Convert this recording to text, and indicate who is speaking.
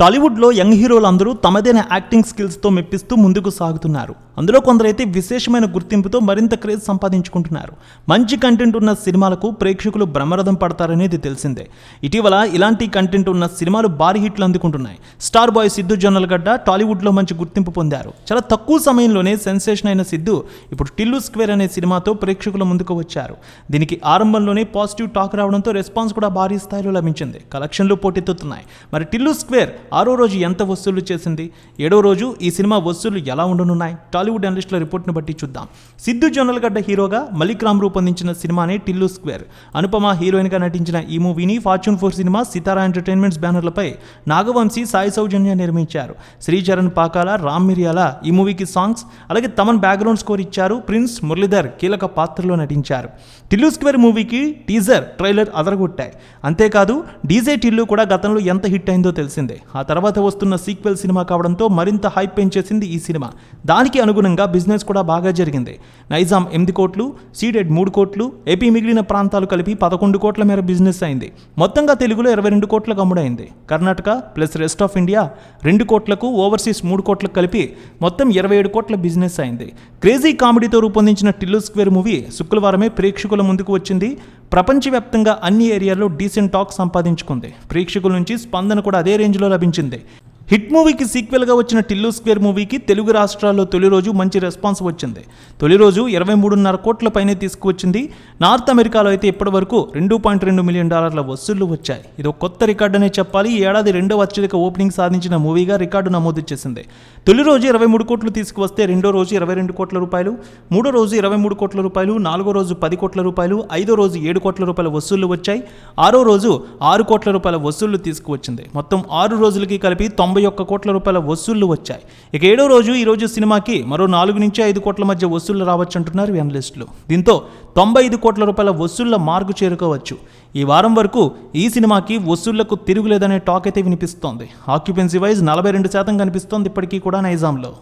Speaker 1: టాలీవుడ్లో యంగ్ హీరోలు అందరూ తమదైన యాక్టింగ్ స్కిల్స్తో మెప్పిస్తూ ముందుకు సాగుతున్నారు. అందులో కొందరైతే విశేషమైన గుర్తింపుతో మరింత క్రేజ్ సంపాదించుకుంటున్నారు. మంచి కంటెంట్ ఉన్న సినిమాలకు ప్రేక్షకులు బ్రహ్మరథం పడతారనేది తెలిసిందే. ఇటీవల ఇలాంటి కంటెంట్ ఉన్న సినిమాలు భారీ హిట్లు అందుకుంటున్నాయి. స్టార్ బాయ్ సిద్ధు జొన్నలగడ్డ టాలీవుడ్లో మంచి గుర్తింపు పొందారు. చాలా తక్కువ సమయంలోనే సెన్సేషన్ అయిన సిద్ధు ఇప్పుడు టిల్లు స్క్వేర్ అనే సినిమాతో ప్రేక్షకుల ముందుకు వచ్చారు. దీనికి ఆరంభంలోనే పాజిటివ్ టాక్ రావడంతో రెస్పాన్స్ కూడా భారీ స్థాయిలో లభించింది. కలెక్షన్లు పోటెత్తుతున్నాయి. మరి టిల్లు స్క్వేర్ ఆరో రోజు ఎంత వసూళ్ళు చేసింది? ఏడో రోజు ఈ సినిమా వసూళ్ళు ఎలా ఉండనున్నాయి? టాలీవుడ్ అనలిస్టుల రిపోర్ట్ను బట్టి చూద్దాం. సిద్ధు జొన్నలగడ్డ హీరోగా మలిక్ రామ్ రూపొందించిన సినిమానే టిల్లు స్క్వేర్. అనుపమ హీరోయిన్గా నటించిన ఈ మూవీని fortune four cinema Sithara entertainments బ్యానర్లపై Nagavamsi Sai Soujanya నిర్మించారు. శ్రీచరణ్ పాకాల రామ్ మిరియాల ఈ మూవీకి సాంగ్స్ అలాగే తమన్ బ్యాక్గ్రౌండ్ స్కోర్ ఇచ్చారు ప్రిన్స్ మురళీధర్ కీలక పాత్రలో నటించారు. టిల్లు స్క్వేర్ మూవీకి టీజర్ ట్రైలర్ అదరగొట్టాయి. అంతేకాదు డీజే టిల్లు కూడా గతంలో ఎంత హిట్ అయిందో తెలిసిందే. ఆ తర్వాత వస్తున్న సీక్వెల్ సినిమా కావడంతో మరింత హైప్ పెంచేసింది ఈ సినిమా. దానికి అనుగుణంగా బిజినెస్ కూడా బాగా జరిగింది. నైజాం ఎనిమిది కోట్లు సీడెడ్ మూడు కోట్లు ఏపీ మిగిలిన ప్రాంతాలు కలిపి పదకొండు కోట్ల మేర బిజినెస్ అయింది. మొత్తంగా తెలుగులో ఇరవై రెండు కోట్లకు అమ్ముడైంది. Karnataka plus rest of India రెండు కోట్లకు ఓవర్సీస్ మూడు కోట్లకు కలిపి మొత్తం ఇరవై ఏడు కోట్ల బిజినెస్ అయింది. క్రేజీ కామెడీతో రూపొందించిన టిల్లు స్క్వేర్ మూవీ శుక్రవారమే ప్రేక్షకుల ముందుకు వచ్చింది. ప్రపంచవ్యాప్తంగా అన్ని ఏరియాల్లో డీసెంట్ టాక్ సంపాదించుకుంది. ప్రేక్షకుల నుంచి స్పందన కూడా అదే రేంజ్లో లభించింది. హిట్ మూవీకి సీక్వెల్గా వచ్చిన టిల్లు స్క్వేర్ మూవీకి తెలుగు రాష్ట్రాల్లో తొలి రోజు మంచి రెస్పాన్స్ వచ్చింది. తొలి రోజు ఇరవై మూడున్నర కోట్ల పైనే తీసుకువచ్చింది. నార్త్ అమెరికాలో అయితే ఇప్పటివరకు రెండు పాయింట్ రెండు మిలియన్ డాలర్ల వసూళ్ళు వచ్చాయి. ఇది ఒక కొత్త రికార్డు అనే చెప్పాలి. ఈ ఏడాది రెండవ అత్యధిక ఓపెనింగ్ సాధించిన మూవీగా రికార్డు నమోదు చేసింది. తొలి రోజు ఇరవై మూడు కోట్లు తీసుకువస్తే రెండో రోజు ఇరవై రెండు కోట్ల రూపాయలు మూడో రోజు ఇరవై మూడు కోట్ల రూపాయలు నాలుగో రోజు పది కోట్ల రూపాయలు ఐదో రోజు ఏడు కోట్ల రూపాయల వసూళ్ళు వచ్చాయి. ఆరో రోజు ఆరు కోట్ల రూపాయల వసూళ్ళు తీసుకువచ్చింది. మొత్తం ఆరు రోజులకి కలిపి తొంభై తొంభై ఒక్క కోట్ల రూపాయల వసూళ్ళు వచ్చాయి. ఇక ఏడో రోజు ఈ రోజు సినిమాకి మరో నాలుగు నుంచి ఐదు కోట్ల మధ్య వసూళ్ళు రావచ్చు అంటున్నారు అనలిస్టులు దీంతో తొంభై ఐదు కోట్ల రూపాయల వసూళ్ళ మార్కు చేరుకోవచ్చు. ఈ వారం వరకు ఈ సినిమాకి వసూళ్ళకు తిరుగులేదనే టాక్ అయితే వినిపిస్తోంది. ఆక్యుపెన్సీ వైజ్ నలభై రెండు శాతం కనిపిస్తోంది ఇప్పటికీ కూడా నైజాంలో.